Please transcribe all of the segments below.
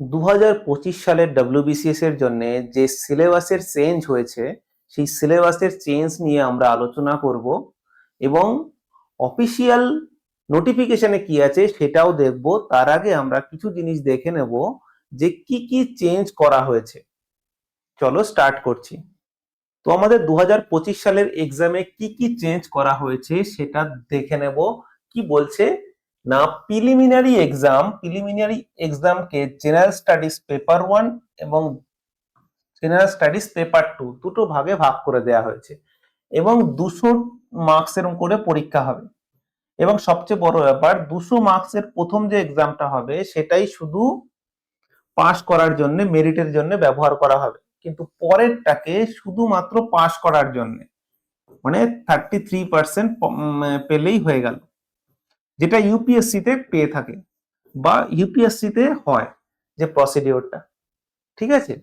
দু হাজার পঁচিশ সালের ডব্লিউবিসিএস এর জন্য যে সিলেবাসের চেঞ্জ হয়েছে, সেই সিলেবাসের চেঞ্জ নিয়ে আমরা আলোচনা করব এবং অফিসিয়াল নোটিফিকেশনে কি আছে সেটাও দেখব। তার আগে আমরা কিছু জিনিস দেখে নেব যে কি কি চেঞ্জ করা হয়েছে। চলো স্টার্ট করছি। তো আমাদের দু হাজার পঁচিশ সালের এক্সামে কি কি চেঞ্জ করা হয়েছে সেটা দেখে নেব। কি বলছে না প্রিলিমিনারি এক্সাম প্রিলিমিনারি এক্সামকে জেনারেল স্টাডিজ পেপার ওয়ান এবং জেনারেল স্টাডিজ পেপার টু দুটো ভাগে ভাগ করে দেওয়া হয়েছে এবং দুশো মার্কসের করে পরীক্ষা হবে। এবং সবচেয়ে বড় ব্যাপার, দুশো মার্কসের প্রথম যে এক্সামটা হবে, সেটাই শুধু পাস করার জন্য মেরিটের জন্য ব্যবহার করা হবে। কিন্তু পরেরটাকে শুধুমাত্র পাস করার জন্য মানে থার্টি থ্রি পার্সেন্ট পেলেই হয়ে গেল। যেটা ইউপিএসসি তে পেয়ে থাকে বা ইউপিএসসি তে হয় যে প্রসিডিওরটা ঠিক আছে?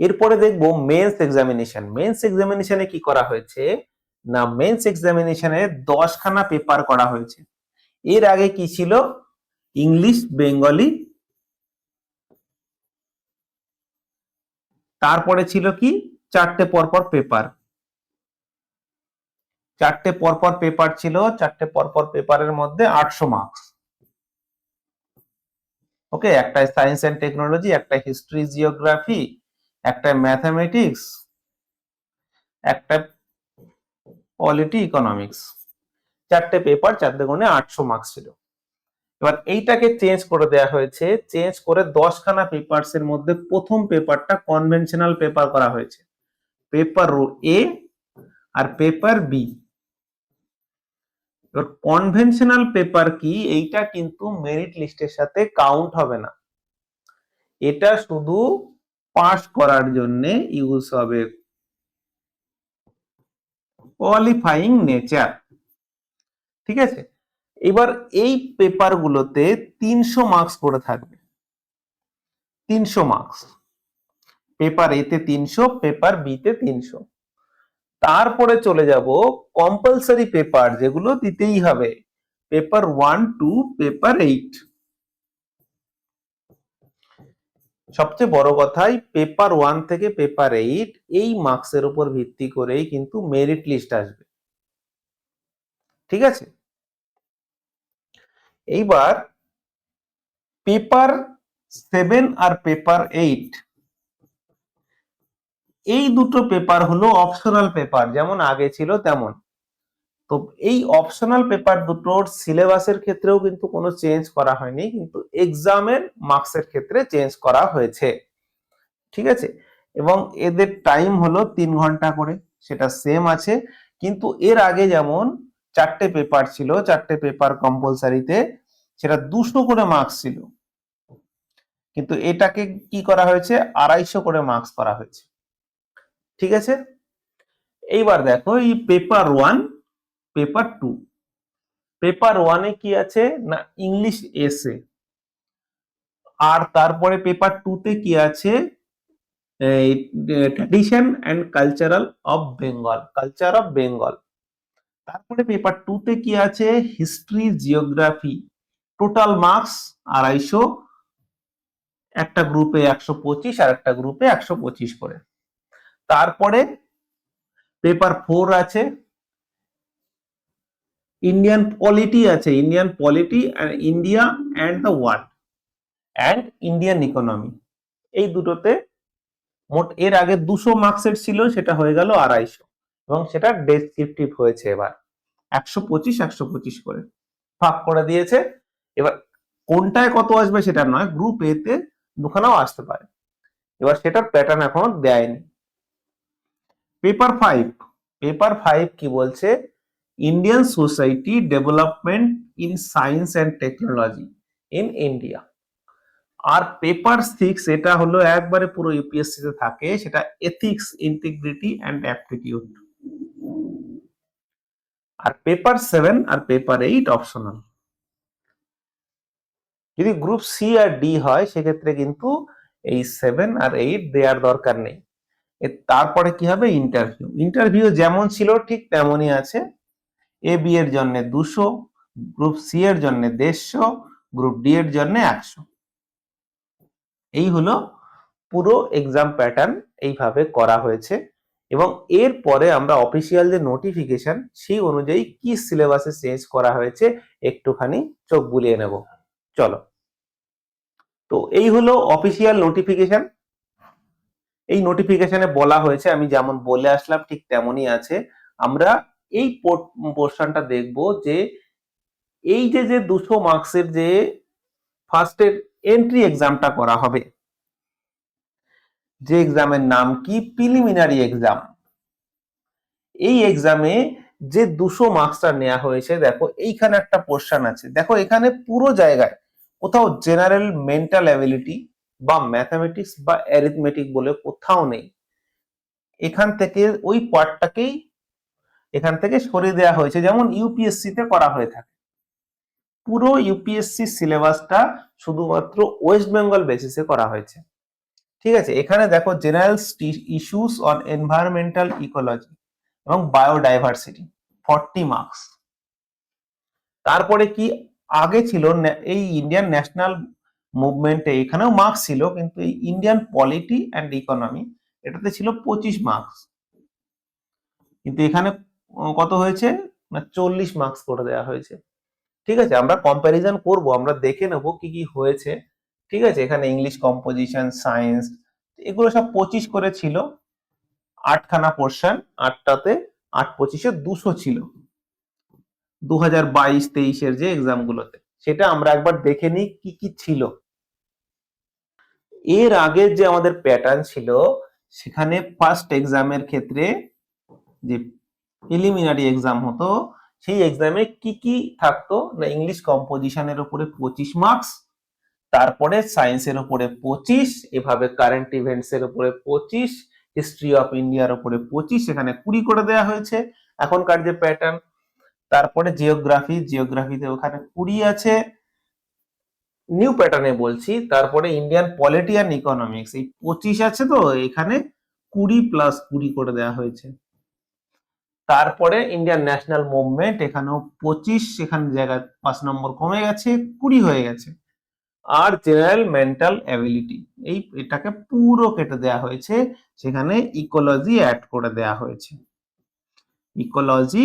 এরপরে দেখব মেন্স এক্সামিনেশন মেন্স এক্সামিনেশনে কি করা হয়েছে? না মেন্স এক্সামিনেশনে দশখানা পেপার করা হয়েছে। এর আগে কি ছিল? ইংলিশ বেঙ্গলি তারপরে ছিল কি? চারটে পরপর পেপার চারটে পরপর পেপার ছিল, চারটে পরপর পেপারের মধ্যে আটশো মার্কস ওকে একটা সায়েন্স অ্যান্ড টেকনোলজি একটা হিস্ট্রি জিওগ্রাফি একটা ম্যাথামেটিক্স একটা পলিটি ইকোনমিক্স চারটে পেপার চারটে গুণে আটশো মার্কস ছিল। এবার এইটাকে চেঞ্জ করে দেওয়া হয়েছে চেঞ্জ করে দশখানা পেপারস এর মধ্যে প্রথম পেপারটা কনভেনশনাল পেপার করা হয়েছে। পেপার এ আর পেপার বি এবার কনভেনশনাল পেপার কি? এইটা কিন্তু মেরিট লিস্টের সাথে কাউন্ট হবে না। এটা শুধু পাস করার জন্য ইউজ হবে কোয়ালিফাইং নেচার ঠিক আছে? এবার এই পেপারগুলোতে তিনশো মার্কস করে থাকবে। তিনশো মার্কস পেপার এতে তিনশো পেপার বিতে তিনশো। তারপরে চলে যাব কম্পালসারি পেপার যেগুলো দিতেই হবে। Paper one two paper eight সবচেয়ে বড় কথাই পেপার ওয়ান থেকে পেপার এইট এই মার্কসের উপর ভিত্তি করেই কিন্তু মেরিট লিস্ট আসবে। ঠিক আছে? এইবার পেপার সেভেন আর পেপার এইট এই দুটো পেপার হলো অপশনাল পেপার যেমন আগে ছিল তেমন। তো এই অপশনাল পেপার দুটোর সিলেবাসের ক্ষেত্রেও কিন্তু কোনো চেঞ্জ করা হয়নি, কিন্তু এক্সামের মার্কসের ক্ষেত্রে চেঞ্জ করা হয়েছে। ঠিক আছে? এবং এদের টাইম হলো তিন ঘণ্টা করে, সেটা সেম আছে। কিন্তু এর আগে যেমন চারটে পেপার ছিল, চারটে পেপার কম্পালসারিতে সেটা দুশো করে মার্কস ছিল। কিন্তু এটাকে কি করা হয়েছে? আড়াইশো করে মার্কস করা হয়েছে। ঠিক আছে? এইবার দেখো, এই paper one paper two paper ওয়ানে কি আছে? না ইংলিশ এসে আর তারপরে পেপার টুতে কি আছে? Tradition and cultural of Bengal culture of Bengal তারপরে পেপার টুতে কি আছে? হিস্ট্রি জিওগ্রাফি টোটাল মার্কস আড়াইশো, একটা গ্রুপে একশো পঁচিশ আর একটা গ্রুপে একশো পঁচিশ করে। তারপরে পেপার ফোর আছে ইন্ডিয়ান পলিটি আছে Indian polity India and the world and Indian economy এই দুটোতে মোট এর আগে দুশো মার্কসের ছিল, সেটা হয়ে গেল আড়াইশো এবং সেটা ডেসক্রিপটিভ হয়েছে এবার। একশো পঁচিশ একশো পঁচিশ করে। ভাগ করে দিয়েছে। এবার কোনটায় কত আসবে সেটা নয় গ্রুপ এতে দুখানাও আসতে পারে। এবার সেটার প্যাটার্ন এখনও দেয়নি। পেপার ফাইভ পেপার ফাইভ কি বলছে? Indian society development in science and technology in India R paper six এটা হলো একবারে পুরো ইউপিএসসি তে থাকে, সেটা এথিক্স ইন্টিগ্রিটি অ্যান্ড অ্যাপটিটিউড আর পেপার সেভেন আর পেপার এইট অপশনাল যদি গ্রুপ সি আর ডি হয়, সেক্ষেত্রে কিন্তু এই সেভেন আর এইট দেওয়ার দরকার নেই। তারপরে কি হবে? ইন্টারভিউ ইন্টারভিউ যেমন ছিল ঠিক তেমনই আছে। এ বি এর জন্য দুশো গ্রুপ সি এর জন্য দেড়শো গ্রুপ ডি এর জন্য একশো। এই হলো পুরো এক্সাম প্যাটার্ন এইভাবে করা হয়েছে এবং এর পরে আমরা অফিসিয়াল যে নোটিফিকেশন সেই অনুযায়ী কি সিলেবাসে চেঞ্জ করা হয়েছে একটুখানি চোখ বুলিয়ে নেব। চলো। তো এই হলো অফিসিয়াল নোটিফিকেশন এই নোটিফিকেশনে বলা হয়েছে, আমি যেমন বলে আসলাম, ঠিক তেমনই আছে। আমরা এই পোর্শনটা দেখব যে এই যে যে দুশো মার্কসের যে ফার্স্টের এন্ট্রি এক্সামটা করা হবে, যে এক্সামের নাম কি? প্রিলিমিনারি এক্সাম এই এক্সামে যে দুশো মার্কসটা নেওয়া হয়েছে, দেখো এইখানে একটা পোর্শন আছে। দেখো এখানে পুরো জায়গায় কোথাও জেনারেল মেন্টাল অ্যাবিলিটি বা ম্যাথামেটিক্স বা অ্যারিথমেটিক বলে কোথাও নেই। এখান থেকে ওই পার্টটাকেই এখান থেকে সরিয়ে দেওয়া হয়েছে। যেমন ইউপিএসসি তে করা হয়ে থাকে। পুরো ইউপিএসসি সিলেবাসটা শুধুমাত্র ওয়েস্ট বেঙ্গল বেসিসে করা হয়েছে। ঠিক আছে? এখানে দেখো general issues on environmental ecology এবং বায়োডাইভার্সিটি ফর্টি মার্কস তারপরে কি আগে ছিল এই ইন্ডিয়ান ন্যাশনাল মুভমেন্টে এখানেও মার্কস ছিল, কিন্তু এই ইন্ডিয়ান পলিটি অ্যান্ড ইকোনমি এটাতে ছিল পঁচিশ মার্কস কিন্তু এখানে কত হয়েছে? না, চল্লিশ মার্কস করে দেওয়া হয়েছে। ঠিক আছে, আমরা কম্প্যারিজন করব, আমরা দেখে নেব কি কি হয়েছে। ঠিক আছে, এখানে ইংলিশ কম্পোজিশন সায়েন্স এগুলো সব পঁচিশ করে ছিল। আটখানা পোর্শন আটটাতে আট পঁচিশে দুশো ছিল। দু হাজার বাইশ, তেইশের যে এক্সামগুলোতে সেটা আমরা একবার দেখে নিই কি কি ছিল। এর আগে যে আমাদের প্যাটার্ন ছিল, সেখানে ফার্স্ট এক্সামের ক্ষেত্রে যে প্রিলিমিনারি এক্সাম হতো, সেই এক্সামে কি কি থাকতো? না ইংলিশ কম্পোজিশনের উপরে পঁচিশ মার্কস তারপরে সায়েন্সের উপরে পঁচিশ, এভাবে কারেন্ট ইভেন্টস এর উপরে পঁচিশ হিস্ট্রি অফ ইন্ডিয়ার উপরে পঁচিশ, এখানে কুড়ি করে দেওয়া হয়েছে, এখনকার যে প্যাটার্ন তারপরে জিওগ্রাফি জিওগ্রাফিতে ওখানে কুড়ি আছে নিউ প্যাটার্নে বলছি, তারপরে ইন্ডিয়ান পলিটি অ্যান্ড ইকোনমিক্স এই পঁচিশ আছে তো, এখানে কুড়ি প্লাস কুড়ি করে দেওয়া হয়েছে। তারপরে ইন্ডিয়ান ন্যাশনাল মুভমেন্ট এখানেও পঁচিশ, সেখানে জায়গায় পাঁচ নম্বর কমে গেছে, কুড়ি হয়ে গেছে। আর জেনারেল মেন্টাল অ্যাবিলিটি এই এটাকে পুরো কেটে দেওয়া হয়েছে, সেখানে ইকোলজি অ্যাড করে দেওয়া হয়েছে। ইকোলজি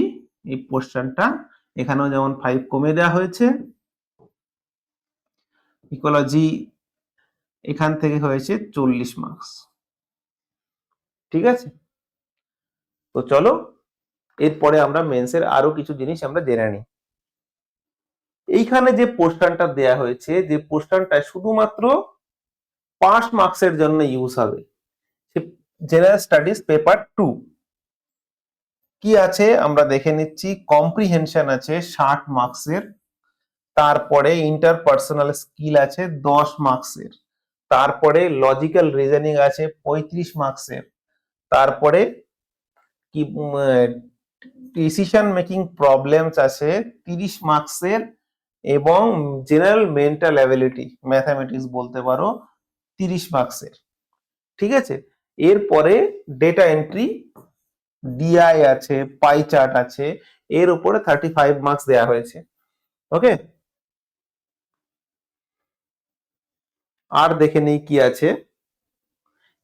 এই পোর্শনটা এখানেও যেমন ফাইভ কমে দেওয়া হয়েছে ইকোলজি এখান থেকে হয়েছে চল্লিশ মার্কস ঠিক আছে? তো চলো, এরপরে আমরা মেন্সের আরও কিছু জিনিস আমরা জেনে নিই। এইখানে যে পোস্টানটা দেয়া হয়েছে, যে পোস্টারটা শুধুমাত্র পাঁচ মার্কসের জন্য ইউজ হবে জেনারেল স্টাডিজ পেপার টু কি আছে? আমরা দেখে নিচ্ছি কম্প্রিহেনশন আছে ষাট মার্কসের তারপরে ইন্টারপার্সোনাল স্কিল আছে দশ মার্কসের তারপরে লজিক্যাল রিজনিং আছে পঁয়ত্রিশ মার্কসের তারপরে কি ডিসিশন মেকিং প্রবলেমস আছে তিরিশ মার্কসের এবং জেনারেল মেন্টাল অ্যাবিলিটি ম্যাথামেটিক্স বলতে পারো, তিরিশ মার্কসের ঠিক আছে? এরপরে ডেটা এন্ট্রি ডিআই আছে পাই চার্ট আছে, এর উপরে থার্টি ফাইভ মার্কস দেওয়া হয়েছে। ওকে আর দেখে নেই কি আছে।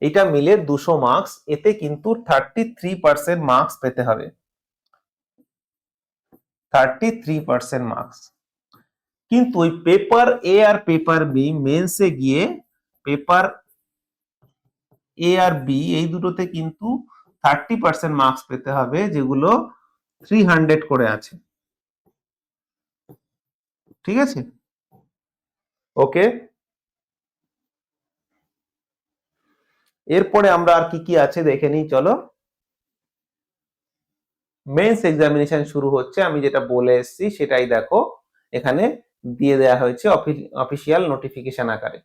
এটা মিলে দুশো মার্কস এতে কিন্তু থার্টি থ্রি পার্সেন্ট মার্কস পেতে হবে। থার্টি থ্রি পার্সেন্ট মার্কস কিন্তু ওই পেপার এ আর পেপার বি মেন্সে গিয়ে পেপার এ আর বি এই দুটোতে কিন্তু থার্টি পার্সেন্ট মার্কস পেতে হবে, যেগুলো থ্রি হান্ড্রেড করে আছে। ঠিক আছে? ওকে এরপরে আমরা আর কি কি আছে দেখে নিই, চলো। মেন্স এক্সামিনেশন শুরু হচ্ছে, আমি যেটা বলে এসেছি সেটাই দেখো। এখানে দিয়ে দেওয়া হয়েছে অফিসিয়াল নোটিফিকেশন আকারে।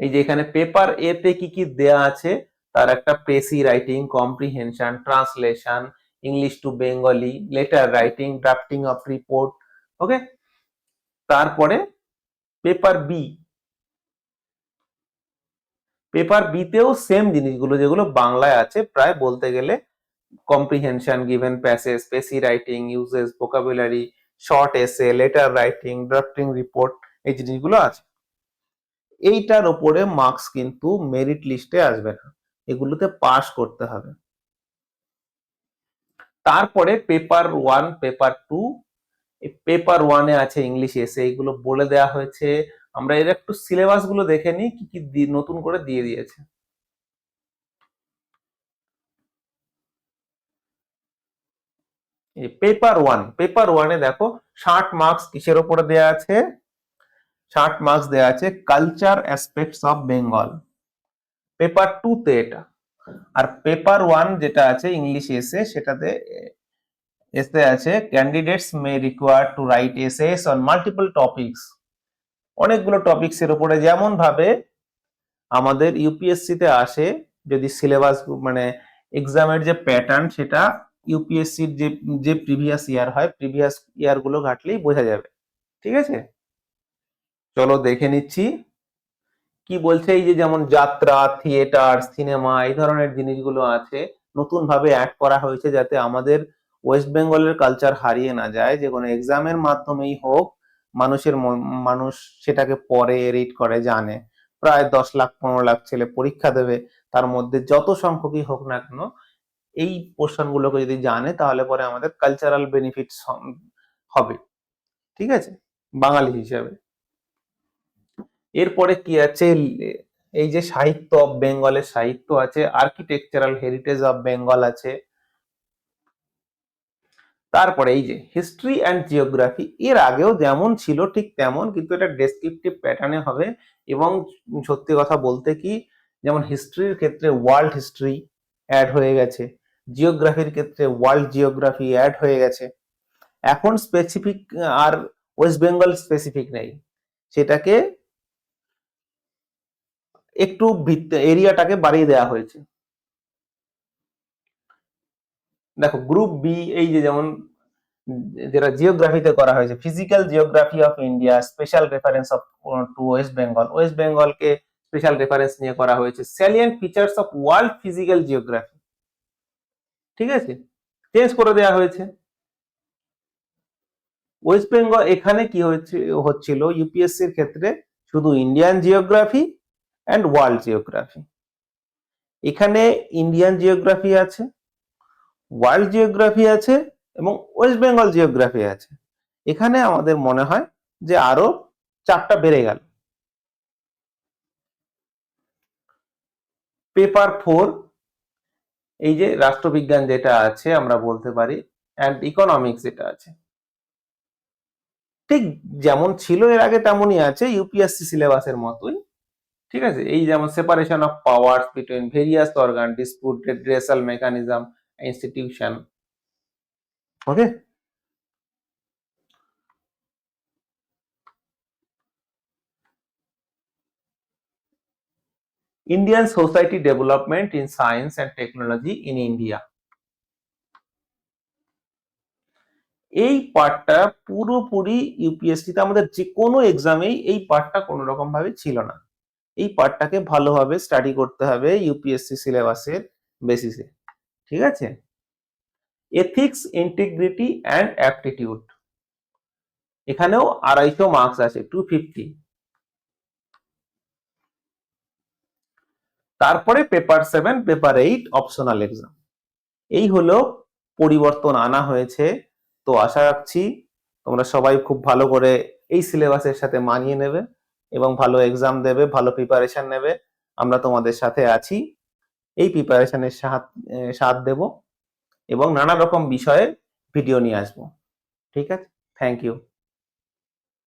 এই যে এখানে পেপার এ তে কি কি দেয়া আছে, তার একটা precis writing comprehension translation English to Bengali letter writing drafting of report okay তারপরে পেপার বি পেপার বিতেও সেম জিনিসগুলো যেগুলো বাংলায় আছে, প্রায় বলতে গেলে comprehension given passage precis writing usages vocabulary short essay letter writing drafting report এই জিনিসগুলো আছে। এইটার ওপরে মার্কস কিন্তু মেরিট লিস্টে আসবে না। এগুলোতে পাস করতে হবে। তারপরে paper one paper two paper ওয়ানে আছে ইংলিশ এসে এইগুলো বলে দেওয়া হয়েছে। আমরা এর একটু সিলেবাসগুলো দেখে নিই কি কি নতুন করে দিয়ে দিয়েছে। পেপার ওয়ান পেপার ওয়ানে দেখো ষাট মার্কস কিসের ওপরে দেয়া আছে? ষাট মার্কস দেয়া আছে culture aspects of Bengal paper two তে এটা। আর পেপার ওয়ান যেটা আছে ইংলিশ এসে সেটাতে এসে আছে candidates may require to write essays on multiple topics অনেকগুলো টপিকস এর উপরে যেমন ভাবে আমাদের ইউপিএসসি তে আসে, যদি সিলেবাস মানে এক্সামের যে প্যাটার্ন সেটা ইউপিএসসির যে যে প্রিভিয়াস ইয়ার হয় প্রিভিয়াস ইয়ারগুলো ঘাটলেই বোঝা যাবে। ঠিক আছে? চলো দেখে নিচ্ছি। কি বলছে? এই যে যেমন যাত্রা থিয়েটার সিনেমা এই ধরনের জিনিসগুলো আছে, নতুন ভাবে অ্যাড করা হয়েছে যাতে আমাদের ওয়েস্ট বেঙ্গলের কালচার হারিয়ে না যায়। যে কোনো এক্সামের মাধ্যমেই হোক মানুষের মন- মানুষ সেটাকে পরে রিড করে, জানে। প্রায় দশ লাখ, পনেরো লাখ ছেলে পরীক্ষা দেবে, তার মধ্যে যত সংখ্যকই হোক না কেন, এই পোর্শন গুলোকে যদি জানে, তাহলে পরে আমাদের কালচারাল বেনিফিট হবে। ঠিক আছে? বাঙালি হিসাবে। এরপরে কি আছে? এই যে সাহিত্য অফ বেঙ্গলের সাহিত্য আছে আর্কিটেকচারাল হেরিটেজ অফ বেঙ্গল আছে। তারপরে এই যে হিস্ট্রি অ্যান্ড জিওগ্রাফি এর আগেও যেমন ছিল ঠিক তেমন, কিন্তু এটা ডেসক্রিপটিভ প্যাটার্নে হবে এবং সত্যি কথা বলতে কি, যেমন হিস্ট্রির ক্ষেত্রে ওয়ার্ল্ড হিস্ট্রি অ্যাড হয়ে গেছে জিওগ্রাফির ক্ষেত্রে ওয়ার্ল্ড জিওগ্রাফি অ্যাড হয়ে গেছে। এখন স্পেসিফিক আর ওয়েস্ট বেঙ্গল স্পেসিফিক নেই। সেটাকে একটু ভিত্তি এরিয়াটাকে বাড়িয়ে দেওয়া হয়েছে। দেখো গ্রুপ বি এই যে যেমন, যেটা জিওগ্রাফিতে করা হয়েছে physical geography of India special reference of to West Bengal West বেঙ্গলকে special reference নিয়ে করা হয়েছে। Salient features of world physical geography ঠিক আছে? চেঞ্জ করে দেওয়া হয়েছে। ওয়েস্ট বেঙ্গল এখানে কি হচ্ছে হচ্ছিল ইউপিএসসি এর ক্ষেত্রে শুধু Indian geography and world geography এখানে ইন্ডিয়ান জিওগ্রাফি আছে। ওয়ার্ল্ড জিওগ্রাফি আছে এবং ওয়েস্ট বেঙ্গল জিওগ্রাফি আছে। এখানে আমাদের মনে হয় যে আরও চারটা বেড়ে গেল। পেপার ফোর, এই যে রাষ্ট্রবিজ্ঞান যেটা আছে, আমরা বলতে পারি অ্যান্ড ইকোনমিক্স যেটা আছে। ঠিক যেমন ছিল এর আগে তেমনই আছে ইউপিএসসি সিলেবাসের মতোই। ঠিক আছে? এই যেমন separation of powers between various organ dispute redressal mechanism institution okay Indian society development in science and technology in India এই পার্টটা পুরোপুরি ইউপিএসসিতে আমাদের যে কোনো এক্সামেই এই পার্টটা কোনো রকম ভাবে ছিল না। এই পার্টটাকে ভালোভাবে স্টাডি করতে হবে ইউপিএসসি সিলেবাসের বেসিসে ঠিক আছে? এথিক্স ইন্টিগ্রিটি অ্যান্ড অ্যাপটিটিউড এখানেও আড়াইশো মার্কস আছে টু ফিফটি তারপরে paper seven paper eight optional exam এই হলো পরিবর্তন আনা হয়েছে। তো আশা রাখছি তোমরা সবাই খুব ভালো করে এই সিলেবাসের সাথে মানিয়ে নেবে এবং ভালো এক্সাম দেবে, ভালো প্রিপারেশন নেবে। আমরা তোমাদের সাথে আছি। এই প্রিপারেশনের সাথ সাথ দেব এবং নানা রকম বিষয়ে ভিডিও নিয়ে আসব। ঠিক আছে? Thank you